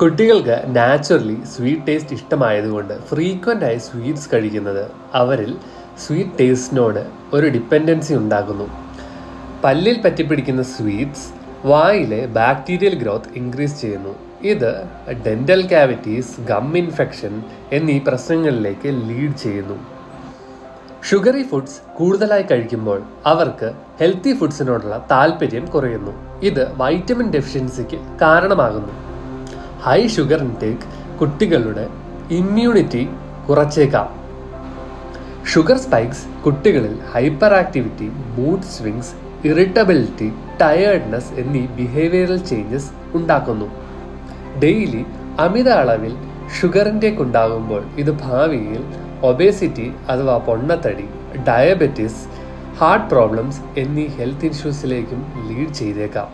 കുട്ടികൾക്ക് naturally sweet taste ഇഷ്ടമായതുകൊണ്ട് frequent ആയി സ്വീറ്റ്സ് കഴിക്കുന്നത് അവരിൽ സ്വീറ്റ് ടേസ്റ്റിനോട് ഒരു ഡിപ്പെൻഡൻസി ഉണ്ടാക്കുന്നു. പല്ലിൽ പറ്റിപ്പിടിക്കുന്ന സ്വീറ്റ്സ് വായിലെ ബാക്ടീരിയൽ ഗ്രോത്ത് ഇൻക്രീസ് ചെയ്യുന്നു. ഇത് ഡെന്റൽ കാവിറ്റീസ് ഗം ഇൻഫെക്ഷൻ എന്നീ പ്രശ്നങ്ങളിലേക്ക് ലീഡ് ചെയ്യുന്നു. ഷുഗറി ഫുഡ്സ് കൂടുതലായി കഴിക്കുമ്പോൾ അവർക്ക് ഹെൽത്തി ഫുഡ്സിനോടുള്ള താല്പര്യം കുറയുന്നു. ഇത് വൈറ്റമിൻ ഡെഫിഷ്യൻസിക്ക് കാരണമാകുന്നു. ഹൈ ഷുഗർ ഇൻടേക്ക് കുട്ടികളുടെ ഇമ്മ്യൂണിറ്റി കുറച്ചേക്കാം. ഷുഗർ സ്പൈക്സ് കുട്ടികളിൽ hyperactivity mood swings irritability tiredness എന്നീ ബിഹേവിയറൽ ചേഞ്ചസ് ഉണ്ടാക്കുന്നു. ഡെയിലി അമിത അളവിൽ ഇൻടേക്ക് ഉണ്ടാകുമ്പോൾ ഇത് ഭാവിയിൽ ഒബേസിറ്റി അഥവാ പൊണ്ണത്തടി ഡയബറ്റിസ് ഹാർട്ട് പ്രോബ്ലംസ് എന്നീ ഹെൽത്ത് ഇഷ്യൂസിലേക്കും ലീഡ് ചെയ്തേക്കാം.